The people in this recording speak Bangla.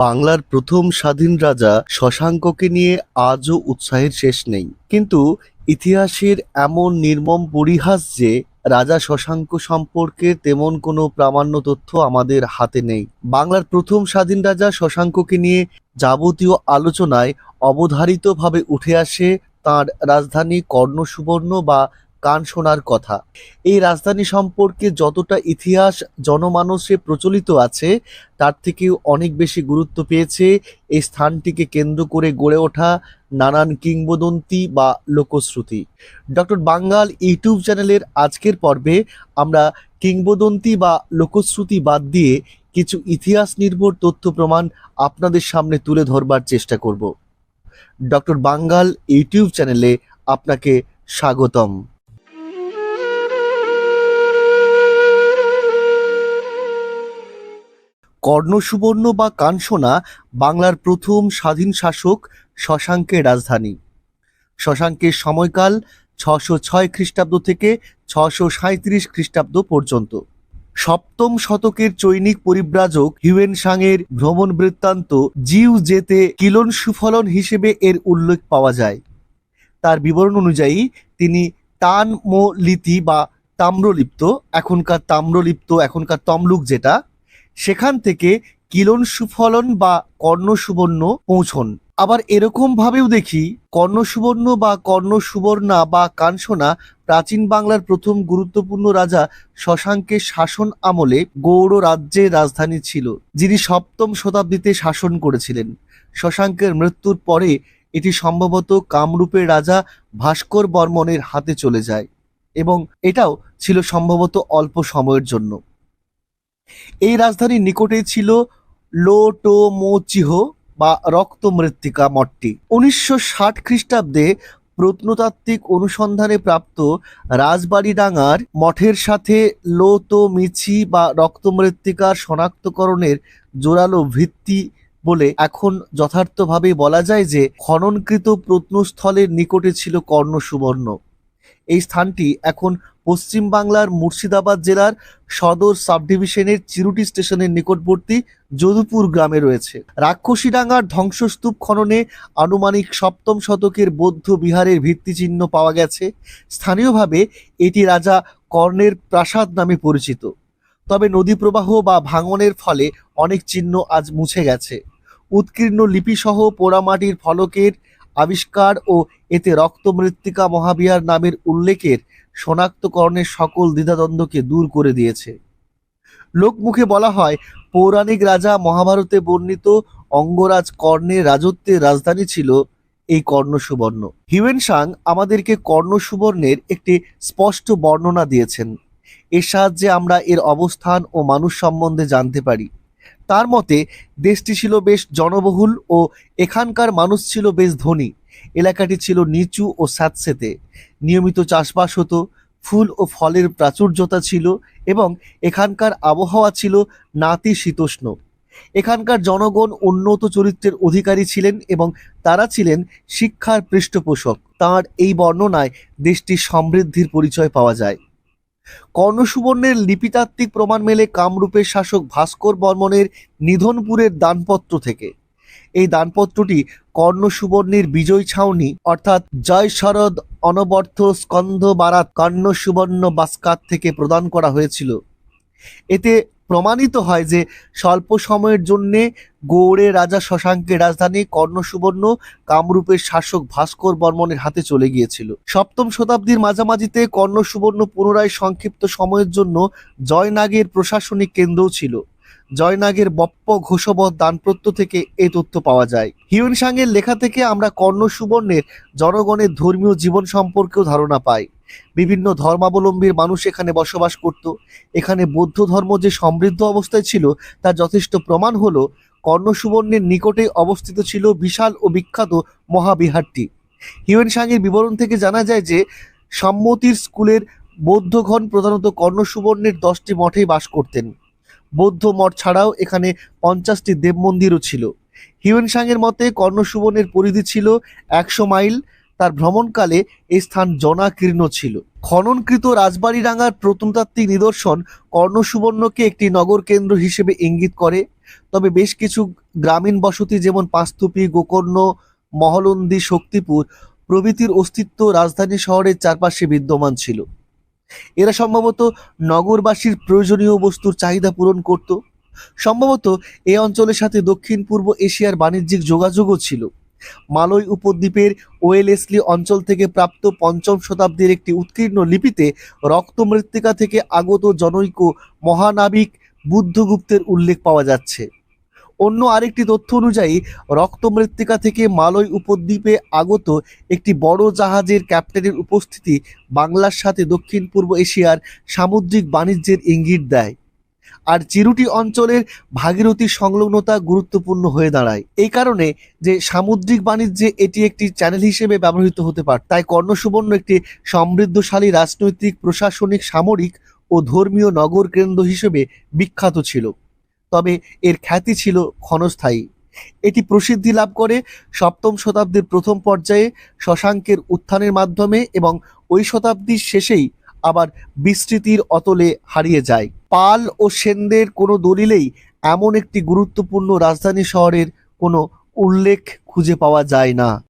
বাংলার প্রথম স্বাধীন রাজা শশাঙ্ককে নিয়ে আজও উৎসাহের শেষ নেই। কিন্তু ইতিহাসের এমন নির্মম পরিহাস যে রাজা শশাঙ্ক সম্পর্কে তেমন কোনো প্রামাণ্য তথ্য আমাদের হাতে নেই। বাংলার প্রথম স্বাধীন রাজা শশাঙ্ককে নিয়ে যাবতীয় আলোচনায় অবধারিতভাবে উঠে আসে তাঁর রাজধানী কর্ণসুবর্ণ বা কানসোনার কথা। এই রাজধানী সম্পর্কে যতটা ইতিহাস জনমানসে প্রচলিত আছে, তার থেকেও অনেক বেশি গুরুত্ব পেয়েছে এই স্থানটিকে কেন্দ্র করে গড়ে ওঠা নানান কিংবদন্তি বা লোকশ্রুতি। ডক্টর বাঙ্গাল ইউটিউব চ্যানেলের আজকের পর্বে আমরা কিংবদন্তি বা লোকশ্রুতি বাদ দিয়ে কিছু ইতিহাস নির্ভর তথ্য প্রমাণ আপনাদের সামনে তুলে ধরবার চেষ্টা করব। ডক্টর বাঙ্গাল ইউটিউব চ্যানেলে আপনাকে স্বাগতম। কর্ণসুবর্ণ বা কানসোনা বাংলার প্রথম স্বাধীন শাসক শশাঙ্কের রাজধানী। শশাঙ্কের সময়কাল ছশো ছয় খ্রিস্টাব্দ থেকে ছশো সাঁত্রিশ খ্রিস্টাব্দ পর্যন্ত। সপ্তম শতকের চৈনিক পরিব্রাজক হিউয়েন সাংয়ের ভ্রমণ বৃত্তান্ত জিউ জেতে কিলন সুফলন হিসেবে এর উল্লেখ পাওয়া যায়। তার বিবরণ অনুযায়ী তিনি তান মো লিতি বা তাম্রলিপ্ত, এখনকার তাম্রলিপ্ত, এখনকার তমলুক যেটা সেখান থেকে কিলন সুফলন বা কর্ণ সুবর্ণ পৌঁছন। আবার এরকম ভাবেও দেখি কর্ণ সুবর্ণ বা কর্ণ সুবর্ণা বা কাঞ্চনা প্রাচীন বাংলার প্রথম গুরুত্বপূর্ণ রাজা শশাঙ্কের শাসন আমলে গৌড় রাজ্যের রাজধানী ছিল, যিনি সপ্তম শতাব্দীতে শাসন করেছিলেন। শশাঙ্কের মৃত্যুর পরে এটি সম্ভবত কামরূপের রাজা ভাস্কর বর্মনের হাতে চলে যায় এবং এটাও ছিল সম্ভবত অল্প সময়ের জন্য। এই রাজধানীর নিকটেই ছিল লোটোমোচিহ বা রক্ত মৃত্তিকা মঠটি। উনিশশো ষাট খ্রিস্টাব্দে প্রত্নতাত্ত্বিক অনুসন্ধানে প্রাপ্ত রাজবাড়িডাঙ্গার মঠের সাথে লোতো মিছি বা রক্ত মৃত্তিকার শনাক্তকরণের জোরালো ভিত্তি বলে এখন যথার্থভাবে বলা যায় যে খননকৃত প্রত্নস্থলের নিকটে ছিল কর্ণ সুবর্ণ এই স্থানটি এখন পশ্চিম বাংলার মুর্শিদাবাদ জেলার সদর সাবডিভিশনের চিরুটি স্টেশনের নিকটবর্তী যদুপুর গ্রামে রয়েছে। রাক্ষসীডাঙ্গার ধ্বংসস্তূপ খননে আনুমানিক সপ্তম শতকের বৌদ্ধ বিহারের ভিত্তিচিহ্ন পাওয়া গেছে। স্থানীয়ভাবে এটি রাজা কর্ণের প্রাসাদ নামে পরিচিত। তবে নদী প্রবাহ বা ভাঙনের ফলে অনেক চিহ্ন আজ মুছে গেছে। উৎকীর্ণ লিপিসহ পোড়ামাটির ফলকের আবিষ্কার ও এতে রক্ত মৃত্তিকা মহাবিহার নামের উল্লেখের শনাক্তকরণের সকল দ্বিধাদ্বন্দ্বকে দূর করে দিয়েছে। লোকমুখে বলা হয়, পৌরাণিক রাজা মহাভারতে বর্ণিত অঙ্গরাজ কর্ণের রাজত্বের রাজধানী ছিল এই কর্ণ সুবর্ণ হিউয়েন সাং আমাদেরকে কর্ণ সুবর্ণের একটি স্পষ্ট বর্ণনা দিয়েছেন। এর সাহায্যে আমরা এর অবস্থান ও মানুষ সম্বন্ধে জানতে পারি। তার মতে, দেশটি ছিল বেশ জনবহুল ও এখানকার মানুষ ছিল বেশ ধনী। এলাকাটি ছিল নিচু ও স্যাঁতসেতে। নিয়মিত চাষবাস হতো, ফুল ও ফলের প্রাচুর্যতা ছিল এবং এখানকার আবহাওয়া ছিল নাতিশীতোষ্ণ। এখানকার জনগণ উন্নত চরিত্রের অধিকারী ছিলেন এবং তারা ছিলেন শিক্ষার পৃষ্ঠপোষক। তাঁর এই বর্ণনায় দেশটির সমৃদ্ধির পরিচয় পাওয়া যায়। কর্ণসুবর্ণের লিপিতাত্ত্বিক প্রমাণ মেলে কামরূপের শাসক ভাস্কর বর্মনের নিধনপুরের দানপত্র থেকে। এই দানপত্রটি কর্ণ সুবর্ণের বিজয় ছাউনি, অর্থাৎ জয় শরদ অনবর্থ স্কন্ধ বারাত কর্ণ সুবর্ণ বাস্কাত থেকে প্রদান করা হয়েছিল। এতে প্রমাণিত হয় যে স্বল্প সময়ের জন্যে গৌড়ের রাজা শশাঙ্কের রাজধানী কর্ণ সুবর্ণ কামরূপের শাসক ভাস্কর বর্মনের হাতে চলে গিয়েছিল। সপ্তম শতাব্দীর মাঝামাঝিতে কর্ণ সুবর্ণ পুনরায় সংক্ষিপ্ত সময়ের জন্য জয়নাগের প্রশাসনিক কেন্দ্রও ছিল। জয়নাগের বপ্প ঘোষবধ দানপ্রত্য থেকে এই তথ্য পাওয়া যায়। হিউয়েন সাংয়ের লেখা থেকে আমরা কর্ণ সুবর্ণের জনগণের ধর্মীয় জীবন সম্পর্কেও ধারণা পাই। বিভিন্ন ধর্মাবলম্বীর মানুষ এখানে বসবাস করত। এখানে বৌদ্ধ ধর্ম যে সমৃদ্ধ অবস্থায় ছিল, তার যথেষ্ট প্রমাণ হলো কর্ণ সুবর্ণের নিকটে অবস্থিত ছিল বিশাল ও বিখ্যাত মহাবিহারটি। হিউয়েন সাংয়ের বিবরণ থেকে জানা যায় যে, সম্মতির স্কুলের বৌদ্ধগণ প্রধানত কর্ণ সুবর্ণের দশটি মঠেই বাস করতেন। বৌদ্ধ মঠ ছাড়াও এখানে পঞ্চাশটি দেব মন্দিরও ছিল। হিউয়েন সাংয়ের মতে, কর্ণসুবর্ণের পরিধি ছিল একশো মাইল। তার ভ্রমণকালে এই স্থান জনাকীর্ণ ছিল। খননকৃত রাজবাড়িডাঙ্গার প্রত্নতাত্ত্বিক নিদর্শন কর্ণসুবর্ণকে একটি নগর কেন্দ্র হিসেবে ইঙ্গিত করে। তবে বেশ কিছু গ্রামীণ বসতি যেমন পাঁচথুপি গোকর্ণ, মহলন্দি, শক্তিপুর প্রভৃতির অস্তিত্ব রাজধানী শহরের চারপাশে বিদ্যমান ছিল। এরা সম্ভবত নগরবাসীর প্রয়োজনীয় বস্তুর চাহিদা পূরণ করত। সম্ভবত এই অঞ্চলের সাথে দক্ষিণ পূর্ব এশিয়ার বাণিজ্যিক যোগাযোগও ছিল। মালয় উপদ্বীপের ওয়েলেসলি অঞ্চল থেকে প্রাপ্ত পঞ্চম শতাব্দীর একটি উৎকীর্ণ লিপিতে রক্তমৃত্তিকা থেকে আগত জনৈক মহানাবিক বুদ্ধগুপ্তের উল্লেখ পাওয়া যাচ্ছে। অন্য আরেকটি তথ্য অনুযায়ী, রক্তমৃত্তিকা থেকে মালয় উপদ্বীপে আগত একটি বড় জাহাজের ক্যাপ্টেনের উপস্থিতি বাংলার সাথে দক্ষিণ পূর্ব এশিয়ার সামুদ্রিক বাণিজ্যের ইঙ্গিত দেয়। আর চিরুটি অঞ্চলের ভাগীরথী সংলগ্নতা গুরুত্বপূর্ণ হয়ে দাঁড়ায়। এই কারণে যে সামুদ্রিক বাণিজ্যে এটি একটি চ্যানেল হিসেবে ব্যবহৃত হতে পারে, তাই কর্ণসুবর্ণ একটি সমৃদ্ধশালী রাজনৈতিক, প্রশাসনিক, সামরিক ও ধর্মীয় নগর কেন্দ্র হিসেবে বিখ্যাত ছিল। তবে এর খ্যাতি ছিল ক্ষণস্থায়ী। এটি প্রসিদ্ধি লাভ করে সপ্তম শতাব্দীর প্রথম পর্যায়ে শশাঙ্কের উত্থানের মাধ্যমে এবং ওই শতাব্দীর শেষেই আবার বিস্তৃতির অতলে হারিয়ে যায়। পাল ও সেনদের কোনো দলিলেই এমন একটি গুরুত্বপূর্ণ রাজধানী শহরের কোনো উল্লেখ খুঁজে পাওয়া যায় না।